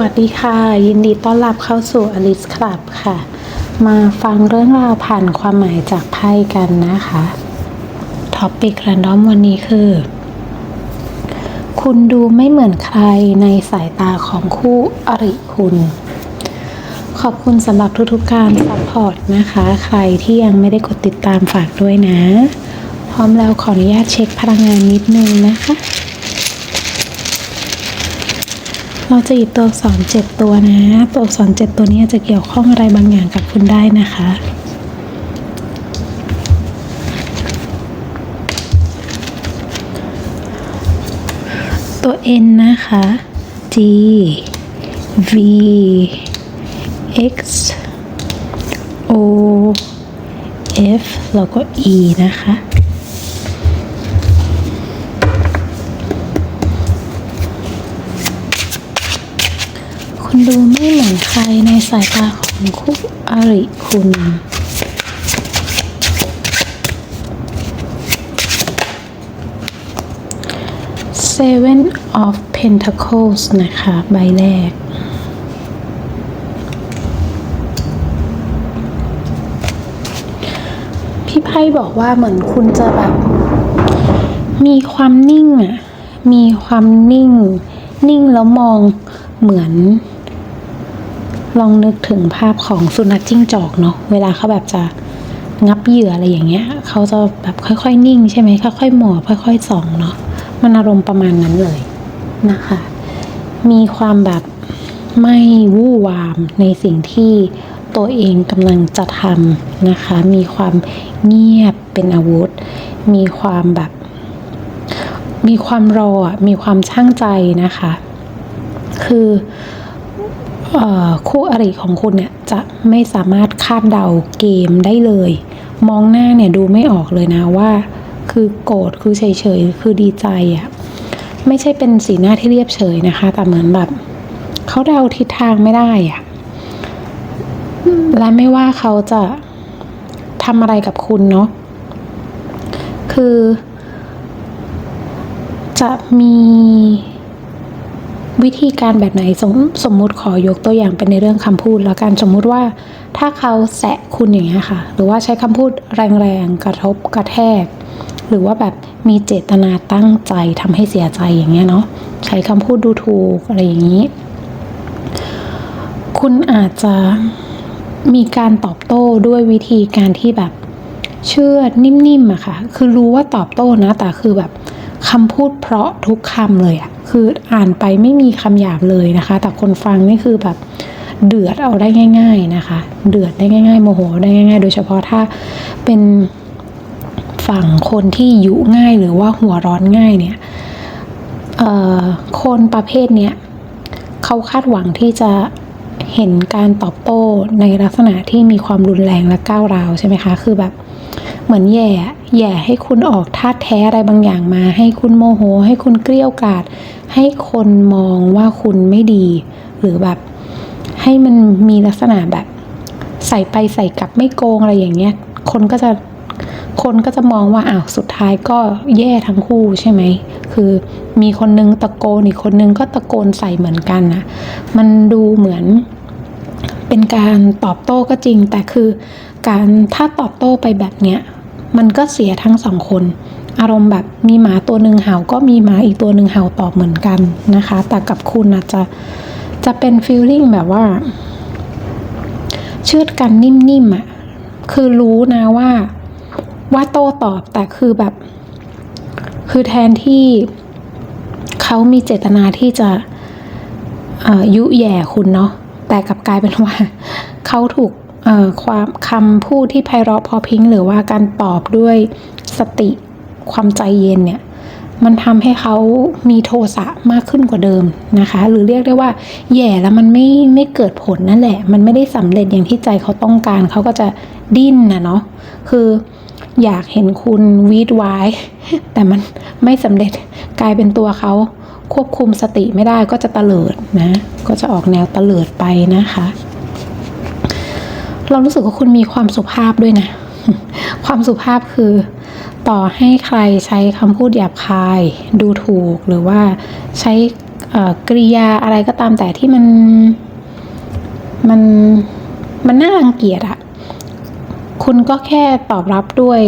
วัสดีค่ะ ยินดีต้อนรับเข้าสู่อลิสคลับค่ะ มาฟังเรื่องราวผ่านความหมายจากไพ่กันนะคะท็อปิก r รนดอมวันนี้คือ คุณดูไม่เหมือนใครในสายตาของคู่อริคุณ ขอบคุณสำหรับทุกๆการซัพพอร์ตนะคะ ใครที่ยังไม่ได้กดติดตามฝากด้วยนะ พร้อมแล้วขออนุญาตเช็คพลังงานนิดนึงนะคะ เราจะหยิบตัวอักษรเจ็ดตัวนะ ตัวอักษรเจ็ดตัวนี้จะเกี่ยวข้องอะไรบางอย่างกับคุณได้นะคะตัว N นะคะ G V X O F แล้วก็ E นะคะ ดูไม่เหมือนใครในสายตาของคู่อริคุณ Seven of Pentacles นะคะ ใบแรก พี่ไพ่บอกว่าเหมือนคุณจะแบบ มีความนิ่งอะมีความนิ่ง นิ่งแล้วมองเหมือน ลองนึกถึงภาพของสุนัขจิ้งจอกเนาะเวลาเขาแบบจะงับเหยื่ออะไรอย่างเงี้ยเขาจะแบบค่อยๆ นิ่งใช่ไหมค่อยๆหมอบค่อยๆส่องเนาะมันอารมณ์ประมาณนั้นเลยนะคะ มีความแบบไม่วู่วามในสิ่งที่ตัวเองกำลังจะทำนะคะ มีความเงียบเป็นอาวุธ มีความแบบ มีความรออะมีความช่างใจนะคะ คือ คู่อริของคุณเนี่ยจะไม่สามารถคาดเดาเกมได้เลย มองหน้าเนี่ยดูไม่ออกเลยนะว่า คือโกรธคือเฉยๆ คือดีใจอะ่ะไม่ใช่เป็นสีหน้าที่เรียบเฉยนะคะ แต่เหมือนแบบเขาเดาทิศทางไม่ได้อะ่ะและไม่ว่าเขาจะทำอะไรกับคุณเนาะคือ จะมี วิธีการแบบไหนสมสมมุติขอยกตัวอย่างเป็นในเรื่องคำพูด แล้วกันสมมุติว่าถ้าเขาแสะคุณอย่างเงี้ยค่ะ หรือว่าใช้คำพูดแรงๆกระทบกระแทก หรือว่าแบบมีเจตนาตั้งใจทำให้เสียใจอย่างเงี้ยเนาะใช้คำพูดดูถูกอะไรอย่างนี้ คุณอาจจะมีการตอบโต้ด้วยวิธีการที่แบบเชื่อนิ่มๆอะค่ะ คือรู้ว่าตอบโต้นะแต่คือแบบ คำพูดเพราะทุกคำเลยอะคืออ่านไปไม่มีคำหยาบเลยนะคะ แต่คนฟังนี่คือแบบเดือดเอาได้ง่าย ๆนะคะ เดือดได้ง่ายๆโมโหได้ง่าย ๆ โดยเฉพาะถ้าเป็นฝั่งคนที่ยุง่ายหรือว่าหัวร้อนง่ายเนี่ยคนประเภทเนี้ยเขาคาดหวังที่จะเห็นการตอบโต้ในลักษณะที่มีความรุนแรงและก้าวร้าวใช่ไหมคะ คือแบบ เหมือนแย่แย่ให้คุณออกท่าแท้อะไรบางอย่างมา ให้คุณโมโห ให้คุณเกลี้ยวกล่อดให้คนมองว่าคุณไม่ดี หรือแบบ ให้มันมีลักษณะแบบ ใส่ไปใส่กลับไม่โกงอะไรอย่างเงี้ย คนก็จะคนก็จะมองว่าอ้าวสุดท้ายก็แย่ทั้งคู่ใช่ไหม คือมีคนนึงตะโกนอีกคนนึงก็ตะโกนใส่เหมือนกันนะมันดูเหมือนเป็นการตอบโต้ก็จริง แต่คือการถ้าตอบโต้ไปแบบเนี้ย มันก็เสียทั้งสองคน อารมณ์แบบมีหมาตัวหนึ่งเห่าก็มีหมาอีกตัวหนึ่งเห่าตอบเหมือนกันนะคะ แต่กับคุณอาจจะจะเป็นฟีลลิ่งแบบว่า เชื่อดกันนิ่มๆอะ่ะคือรู้นะว่าว่าโต้ตอบแต่คือแบบ คือแทนที่เขามีเจตนาที่จะยุแย่คุณเนาะแต่กลับกลายเป็นว่าเขาถูก ความคำพูดที่ไพเราะพอพิงหรือว่าการตอบด้วยสติความใจเย็นเนี่ยมันทำให้เขามีโทสะมากขึ้นกว่าเดิมนะคะ หรือเรียกได้ว่า แย่แล้วมันไม่ไม่เกิดผลนั่นแหละ มันไม่ได้สำเร็จอย่างที่ใจเขาต้องการ เขาก็จะดิ้นนะเนาะคืออยากเห็นคุณวีดไว้แต่มันไม่สำเร็จกลายเป็นตัวเขาควบคุมสติไม่ได้ก็จะตะเลิดนะ ก็จะออกแนวตะเลิดไปนะคะ เรารู้สึกว่าคุณมีความสุภาพด้วยนะ ความสุภาพคือ ต่อให้ใครใช้คำพูดหยาบคาย ดูถูกหรือว่าใช้กริยาอะไรก็ตามแต่ที่มันมันมันน่ารังเกียจอะคุณก็แค่ตอบรับด้วย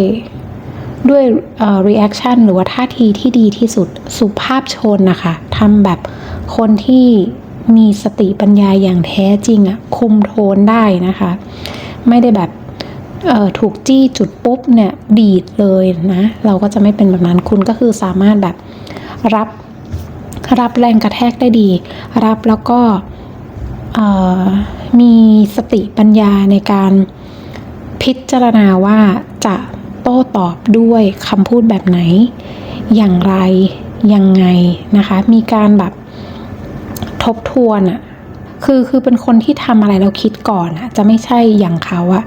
ด้วย reaction หรือว่าท่าทีที่ดีที่สุดสุภาพชนนะคะทำแบบคนที่ มีสติปัญญาอย่างแท้จริงอะคุมโทนได้นะคะ ไม่ได้แบบเอ่อถูกจี้จุดปุ๊บเนี่ยดีดเลยนะ เราก็จะไม่เป็นแบบนั้นคุณก็คือสามารถแบบรับรับแรงกระแทกได้ดี รับแล้วก็เอ่อมีสติปัญญาในการพิจารณาว่าจะโต้ตอบด้วยคำพูดแบบไหน อย่างไรยังไงนะคะ มีการแบบ ทบทวนอะคือคือเป็นคนที่ทำอะไรแล้วคิดก่อนอะจะไม่ใช่อย่างเขาอะ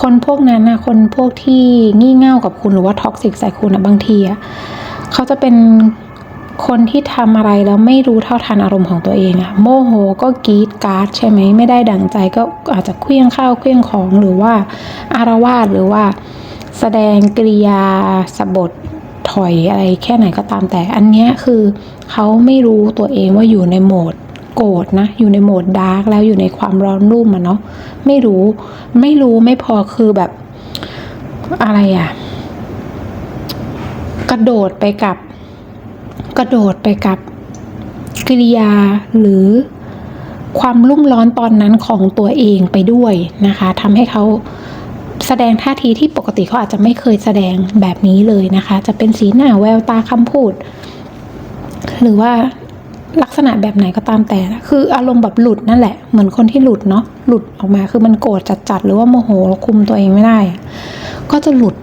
คนพวกนั้นอะคนพวกที่งี่เง่ากับคุณหรือว่าท็อกซิกใส่คุณอะบางทีอะเขาจะเป็นคนที่ทำอะไรแล้วไม่รู้เท่าทันอารมณ์ของตัวเองอะโมโหก็กรีดการ์ดใช่ไหมไม่ได้ดังใจก็อาจจะเคลี้ยงข้าวเคลี้ยงของหรือว่าอารวาสหรือว่าแสดงกริยาสบทถอยอะไรแค่ไหนก็ตามแต่ อันนี้คือเขาไม่รู้ตัวเองว่าอยู่ในโหมด โกรธนะ อยู่ในโหมดดาร์กแล้วอยู่ในความร้อนรุ่มอะเนาะไม่รู้ไม่รู้ไม่พอคือแบบอะไรอะกระโดดไปกับ กระโดดไปกับกิริยาหรือความรุ่มร้อนตอนนั้นของตัวเองไปด้วยนะคะทำให้เขาแสดงท่าทีที่ปกติเขาอาจจะไม่เคยแสดงแบบนี้เลยนะคะ จะเป็นสีหน้าแววตาคำพูด หรือว่า ลักษณะแบบไหนก็ตามแต่นะคืออารมณ์แบบหลุดนั่นแหละ เหมือนคนที่หลุดเนาะหลุดออกมาคือมันโกรธจัดๆหรือว่าโมโหแล้วคุมตัวเองไม่ได้ ก็จะหลุด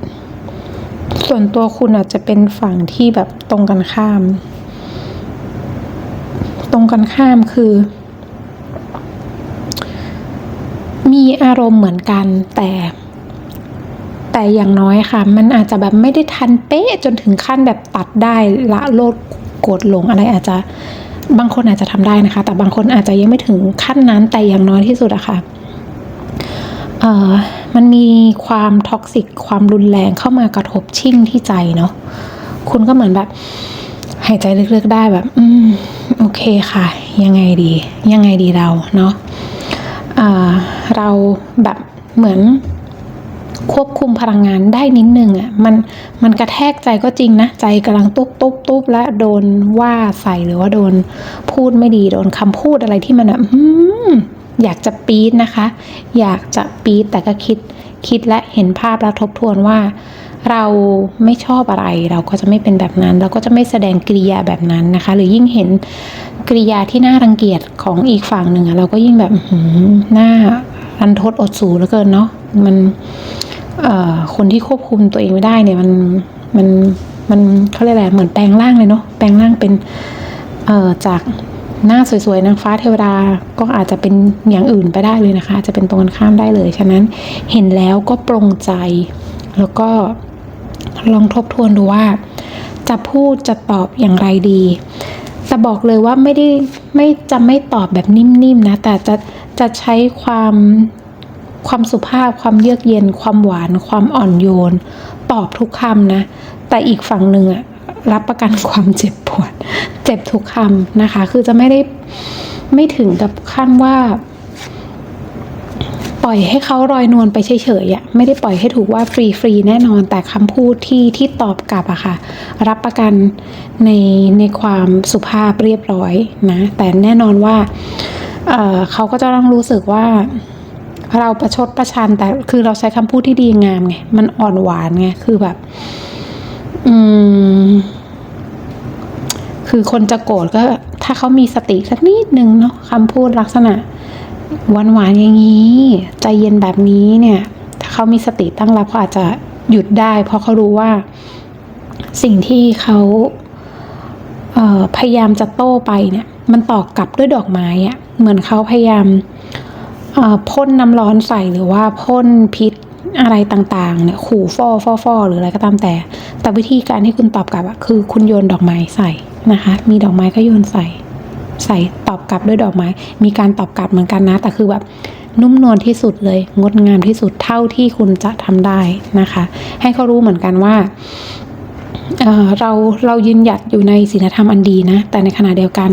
ส่วนตัวคุณอาจจะเป็นฝั่งที่แบบตรงกันข้าม ตรงกันข้ามคือ มีอารมณ์เหมือนกันแต่แต่อย่างน้อยค่ะ มันอาจจะแบบไม่ได้ทันเป๊ะจนถึงขั้นแบบตัดได้ละโลดโกรธหลงอะไรอาจจะ บางคนอาจจะทำได้นะคะ แต่บางคนอาจจะยังไม่ถึงขั้นนั้นแต่อย่างน้อยที่สุดอะค่ะเอ่อมันมีความท็อกซิกความรุนแรงเข้ามากระทบชิ่งที่ใจเนาะคุณก็เหมือนแบบหายใจลึกๆได้แบบ อืม โอเคค่ะ ยังไงดี ยังไงดีเราเนาะอ่าเราแบบเหมือน ควบคุมพลังงานได้นิดนึงอะ่ะมันมันกระแทกใจก็จริงนะ ใจกำลังตุ๊บตุ๊บตุ๊บและโดนว่าใส่หรือว่าโดนพูดไม่ดีโดนคำพูดอะไรที่มันอะอยากจะปี๊ดนะคะ อยากจะปี๊ดแต่ก็คิดคิดและเห็นภาพแล้วทบทวนว่า เราไม่ชอบอะไร เราก็จะไม่เป็นแบบนั้น เราก็จะไม่แสดงกริยาแบบนั้นนะคะ หรือยิ่งเห็นกริยาที่น่ารังเกียจของอีกฝั่งหนึ่งอะเราก็ยิ่งแบบหือหน้ารันทดอดสูเหลือเกินเนาะมัน คนที่ควบคุมตัวเองไม่ได้เนี่ยมันมันมันเขาเรียกอะไรเหมือนแปลงร่างเลยเนาะแปลงร่างเป็นเอ่อจากหน้าสวยๆนางฟ้าเทวดาก็อาจจะเป็นอย่างอื่นไปได้เลยนะคะจจะเป็นตรงกันข้ามได้เลยฉะนั้นเห็นแล้วก็ปรงใจ แล้วก็ลองทบทวนดูว่า จะพูดจะตอบอย่างไรดีแต่บอกเลยว่าไม่ได้ไม่จะไม่ตอบแบบนิ่มๆนะ แต่จะจะใช้ความ ความสุภาพ ความเยือกเย็น ความหวาน ความอ่อนโยน ตอบทุกคำนะ แต่อีกฝั่งหนึ่งอะรับประกันความเจ็บปวด เจ็บทุกคำนะคะ คือจะไม่ได้ไม่ถึงกับขั้นว่า ปล่อยให้เขารอยนวลไปเฉยๆอะไม่ได้ปล่อยให้ถูกว่าฟรีฟรีแน่นอน แต่คำพูดที่ที่ตอบกลับอะค่ะ รับประกันในในความสุภาพเรียบร้อยนะ แต่แน่นอนว่าเเขาก็จะต้องรู้สึกว่า เราประชดประชันแต่คือเราใช้คำพูดที่ดีงามไง มันอ่อนหวานไง คือแบบ อืม คือคนจะโกรธก็ ถ้าเขามีสติสักนิดนึงเนาะคำพูดลักษณะหวานหวานๆอย่างนี้ ใจเย็นแบบนี้เนี่ย ถ้าเขามีสติตั้งรับเขาอาจจะหยุดได้ เพราะเขารู้ว่า สิ่งที่เขาเพยายามจะโต้ไปเนี่ย มันตอบกลับด้วยดอกไม้อะเหมือนเขาพยายาม พ่นน้ำร้อนใส่หรือว่าพ่นพิษอะไรต่างๆเนี่ยขู่ฟอฟอฟอหรืออะไรก็ตามแต่ แต่วิธีการที่คุณตอบกลับอะคือคุณโยนดอกไม้ใส่นะคะ มีดอกไม้ก็โยนใส่ ใส่ตอบกลับด้วยดอกไม้ มีการตอบกลับเหมือนกันนะ แต่คือแบบนุ่มนวลที่สุดเลย งดงามที่สุดเท่าที่คุณจะทำได้นะคะ ให้เขารู้เหมือนกันว่าเเราเรายืนหยัดอยู่ในศีลธรรมอันดีนะ แต่ในขณะเดียวกัน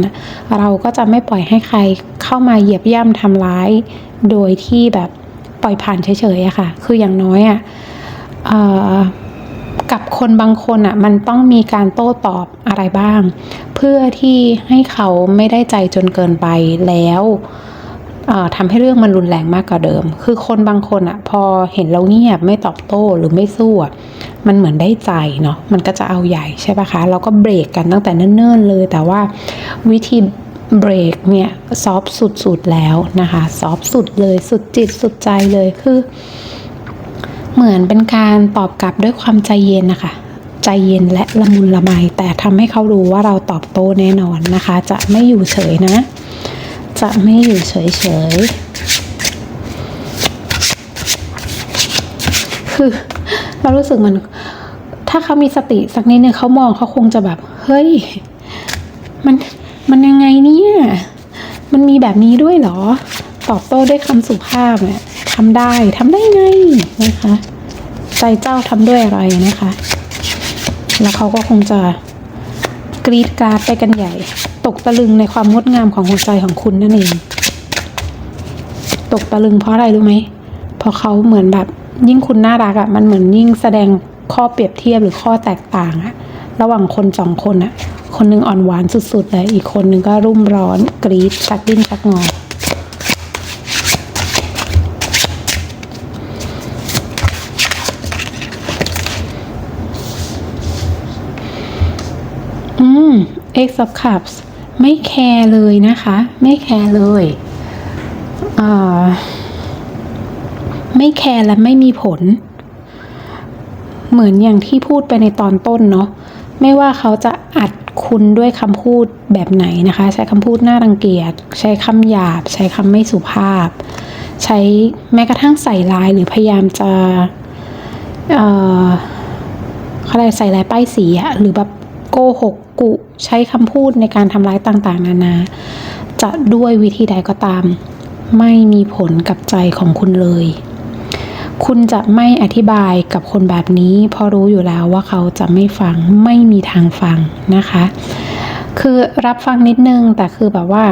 เราก็จะไม่ปล่อยให้ใครเข้ามาเหยียบย่ำทำร้าย โดยที่แบบปล่อยผ่านเฉยๆอะค่ะ คืออย่างน้อยอะกับคนบางคนอะมันต้องมีการโต้ตอบอะไรบ้าง เพื่อที่ให้เขาไม่ได้ใจจนเกินไปแล้วเอ่อทำให้เรื่องมันรุนแรงมากกว่าเดิม คือคนบางคนอะพอเห็นเราเงียบไม่ตอบโต้หรือไม่สู้อะมันเหมือนได้ใจเนาะ มันก็จะเอาใหญ่ใช่ปะคะ เราก็เบรกกันตั้งแต่เนิ่นๆเลย แต่ว่าวิธี เบรกเนี่ยซอฟสุดๆแล้วนะคะซอฟสุดเลยสุดจิตสุดใจเลยคือ เหมือนเป็นการตอบกลับด้วยความใจเย็นนะคะ ใจเย็นและละมุนละไมแต่ทำให้เขารู้ว่าเราตอบโต้แน่นอนนะคะ จะไม่อยู่เฉยนะ จะไม่อยู่เฉยๆคือเรารู้สึกมัน ถ้าเขามีสติสักนิดนึงเขามองเขาคงจะแบบ เฮ้ย มัน มันยังไงเนี่ย มันมีแบบนี้ด้วยเหรอ ตอบโต้ด้วยคำสุภาพเนี่ยทำได้ทำได้ไงนะคะ ใจเจ้าทำด้วยอะไรนะคะ แล้วเขาก็คงจะกรีดกราดไปกันใหญ่ ตกตะลึงในความงดงามของหัวใจของคุณนั่นเอง ตกตะลึงเพราะอะไรรู้ไหมเพราะเขาเหมือนแบบยิ่งคุณน่ารักอะ่ะ มันเหมือนยิ่งแสดงข้อเปรียบเทียบหรือข้อแตกต่างอะระหว่างคนสองคนอะ คนหนึ่งอ่อนหวานสุดๆเลยอีกคนหนึ่งก็รุ่มร้อนกรีดชักดิ้นชักงออืม X of Cups ไม่แคร์เลยนะคะ ไม่แคร์เลยอ่าไม่แคร์และไม่มีผล เหมือนอย่างที่พูดไปในตอนต้นเนาะไม่ว่าเขาจะอัด คุณด้วยคำพูดแบบไหนนะคะ ใช้คำพูดน่ารังเกียจ ใช้คำหยาบ ใช้คำไม่สุภาพ ใช้แม้กระทั่งใส่ร้ายหรือพยายามจะเอ่อเขาเรียกใส่ร้ายป้ายสีอะหรือแบบโกหกกุใช้คำพูดในการทำร้ายต่างๆ นานา จะด้วยวิธีใดก็ตาม ไม่มีผลกับใจของคุณเลย คุณจะไม่อธิบายกับคนแบบนี้ เพราะรู้อยู่แล้วว่าเขาจะไม่ฟังไม่มีทางฟังนะคะ คือรับฟังนิดนึงแต่คือแบบว่า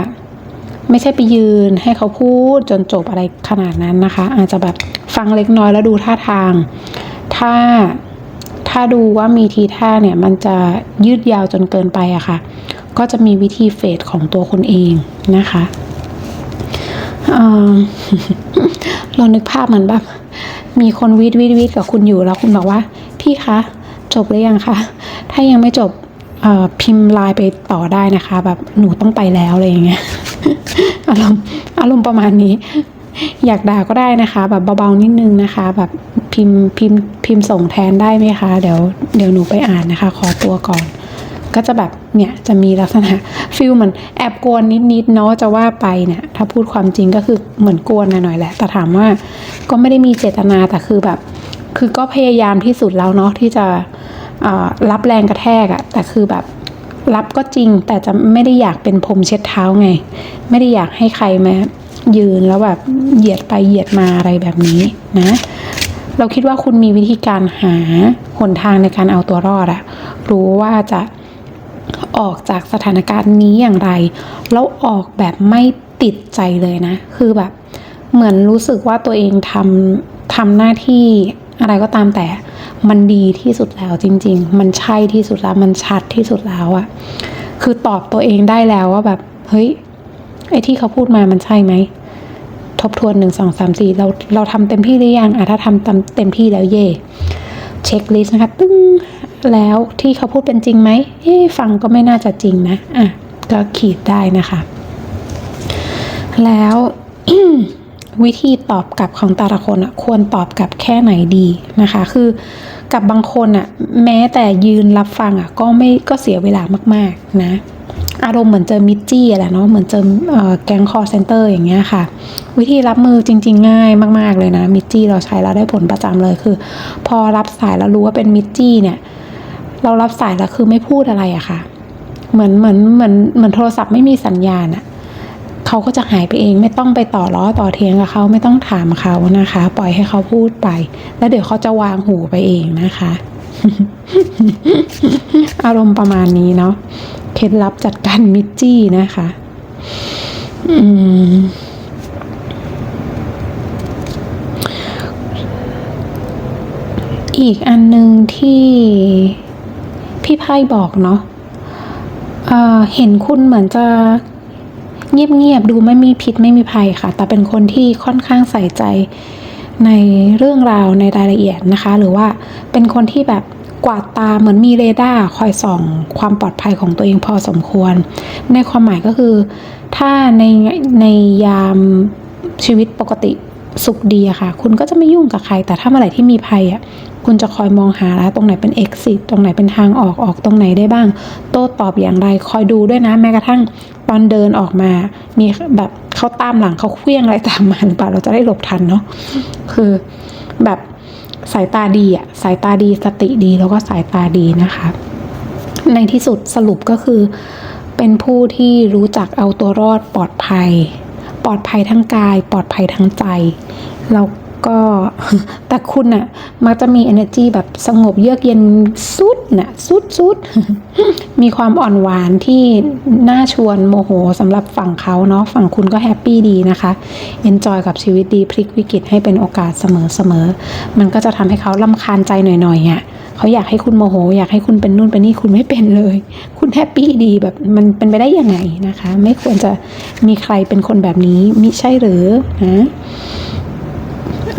ไม่ใช่ไปยืนให้เขาพูดจนจบอะไรขนาดนั้นนะคะ อาจจะแบบฟังเล็กน้อยแล้วดูท่าทาง ถ้าถ้าดูว่ามีทีท่าเนี่ยมันจะยืดยาวจนเกินไปอะค่ะ ก็จะมีวิธีเฟดของตัวคุณเองนะคะ เรานึกภาพเหมือนแบบมีคนวีดวีดวีดกับคุณอยู่แล้วคุณบอกว่า พี่คะจบหรือยังคะถ้ายังไม่จบพิมพ์ไลน์ไปต่อได้นะคะ แบบหนูต้องไปแล้วอะไรอย่างเงี้ยอารมณ์อารมณ์ประมาณนี้ อยากด่าก็ได้นะคะ แบบเบาๆนิดนึงนะคะ แบบพิมพ์พิมพ์พิมพ์ส่งแทนได้ไหมคะ เดี๋ยวเดี๋ยวหนูไปอ่านนะคะ ขอตัวก่อน ก็จะแบบเนี่ยจะมีลักษณะฟิลเหมือนแอบกวนนิดๆเนาะจะว่าไปเนี่ยถ้าพูดความจริงก็คือเหมือนกวนหน่อยๆแหละ แต่ถามว่าก็ไม่ได้มีเจตนาแต่คือแบบ คือก็พยายามที่สุดแล้วเนาะที่จะรับแรงกระแทกอะแต่คือแบบรับก็จริงแต่จะไม่ได้อยากเป็นพรมเช็ดเท้าไง ไม่ได้อยากให้ใครมายืนแล้วแบบเหยียดไปเหยียดมาอะไรแบบนี้นะเราคิดว่าคุณมีวิธีการหาหนทางในการเอาตัวรอดอะรู้ว่าจะ ออกจากสถานการณ์นี้อย่างไร แล้วออกแบบไม่ติดใจเลยนะ คือแบบ เหมือนรู้สึกว่าตัวเองทำทำหน้าที่อะไรก็ตามแต่มันดีที่สุดแล้วจริง ๆ มันใช่ที่สุดแล้ว มันชัดที่สุดแล้วอะคือตอบตัวเองได้แล้วว่าแบบ เฮ้ย ไอ้ที่เขาพูดมามันใช่ไหม ทบทวนหนึ่งสองสามสี่เราเราทำเต็มที่หรือยังอะถ้าทำเต็มเต็มที่แล้วเย่เช็คลิสต์นะคะ ตึ้ง แล้วที่เขาพูดเป็นจริงไหมฟังก็ไม่น่าจะจริงนะอะก็ขีดได้นะคะ แล้ววิธีตอบกลับของแต่ละคนอะควรตอบกลับแค่ไหนดีนะคะ คือกับบางคนอะแม้แต่ยืนรับฟังอะก็ไม่ก็เสียเวลามากๆนะ อารมณ์เหมือนเจอมิจจี้แหละเนาะเหมือนเจอเอแก๊งคอร์เซนเตอร์อย่างเงี้ยค่ะ วิธีรับมือจริง ๆ ง่ายมาก ๆเลยนะมิจจี้เราใช้แล้วได้ผลประจำเลยคือ พอรับสายแล้วรู้ว่าเป็นมิจจี้เนี่ย เรารับสายแล้วคือไม่พูดอะไรอะค่ะ เหมือนเหมือนเหมือนเหมือนโทรศัพท์ไม่มีสัญญาณอะเขาก็จะหายไปเอง ไม่ต้องไปต่อล้อต่อเทียงกับเขาไม่ต้องถามเขานะคะ ปล่อยให้เขาพูดไป แล้วเดี๋ยวเขาจะวางหูไปเองนะคะ อารมณ์ประมาณนี้เนาะเคล็ดลับจัดการมิจจี้นะคะ อืมอีกอันหนึ่งที่ พี่ไพ่บอกเนาะเเห็นคุณเหมือนจะเงียบๆดูไม่มีพิษไม่มีภัยค่ะ แต่เป็นคนที่ค่อนข้างใส่ใจในเรื่องราวในรายละเอียดนะคะ หรือว่าเป็นคนที่แบบกวาดตาเหมือนมีเรดาร์คอยส่องความปลอดภัยของตัวเองพอสมควร ในความหมายก็คือ ถ้าในในยามชีวิตปกติ สุขดีอะค่ะ คุณก็จะไม่ยุ่งกับใคร แต่ถ้าเมื่อไหร่ที่มีภัยอะคุณจะคอยมองหาแล้วตรงไหนเป็น exit ตรงไหนเป็นทางออกออกตรงไหนได้บ้าง โต้ตอบอย่างไร คอยดูด้วยนะ แม้กระทั่งตอนเดินออกมา มีแบบเขาตามหลังเขาเคลี้ยงอะไรตามมาหรือเปล่าเราจะได้หลบทันเนาะคือแบบสายตาดีอะสายตาดีสติดีแล้วก็สายตาดีนะคะ ในที่สุดสรุปก็คือเป็นผู้ที่รู้จักเอาตัวรอดปลอดภัย ปลอดภัยทั้งกาย ปลอดภัยทั้งใจ แล้วก็แต่คุณน่ะมักจะมี energy แบบสงบเยือกเย็นสุดน่ะสุดสุดมีความอ่อนหวานที่น่าชวนโมโหสำหรับฝั่งเขาเนาะฝั่งคุณก็แฮปปี้ดีนะคะ enjoy กับชีวิตดีพลิกวิกฤตให้เป็นโอกาสเสมอเสมอมันก็จะทำให้เขาลำคาญใจหน่อยๆอะ เขาอยากให้คุณโมโห อยากให้คุณเป็นนู่นเป็นนี่คุณไม่เป็นเลย คุณแฮปปี้ดีแบบมันเป็นไปได้ยังไงนะคะ ไม่ควรจะมีใครเป็นคนแบบนี้มิใช่หรือนะ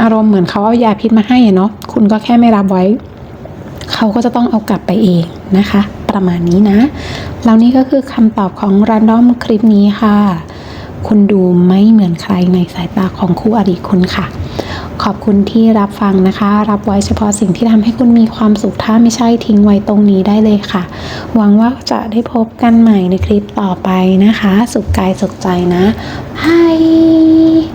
อารมณ์เหมือนเขาเอายาพิษมาให้เนาะคุณก็แค่ไม่รับไว้ เขาก็จะต้องเอากลับไปเองนะคะ ประมาณนี้นะแล้วนี่ก็คือคำตอบของรันดอมคลิปนี้ค่ะ คุณดูไม่เหมือนใครในสายตาของคู่อดีตคุณค่ะ ขอบคุณที่รับฟังนะคะ รับไว้เฉพาะสิ่งที่ทำให้คุณมีความสุขถ้าไม่ใช่ทิ้งไว้ตรงนี้ได้เลยค่ะ หวังว่าจะได้พบกันใหม่ในคลิปต่อไปนะคะ สุขกายสุขใจนะบาย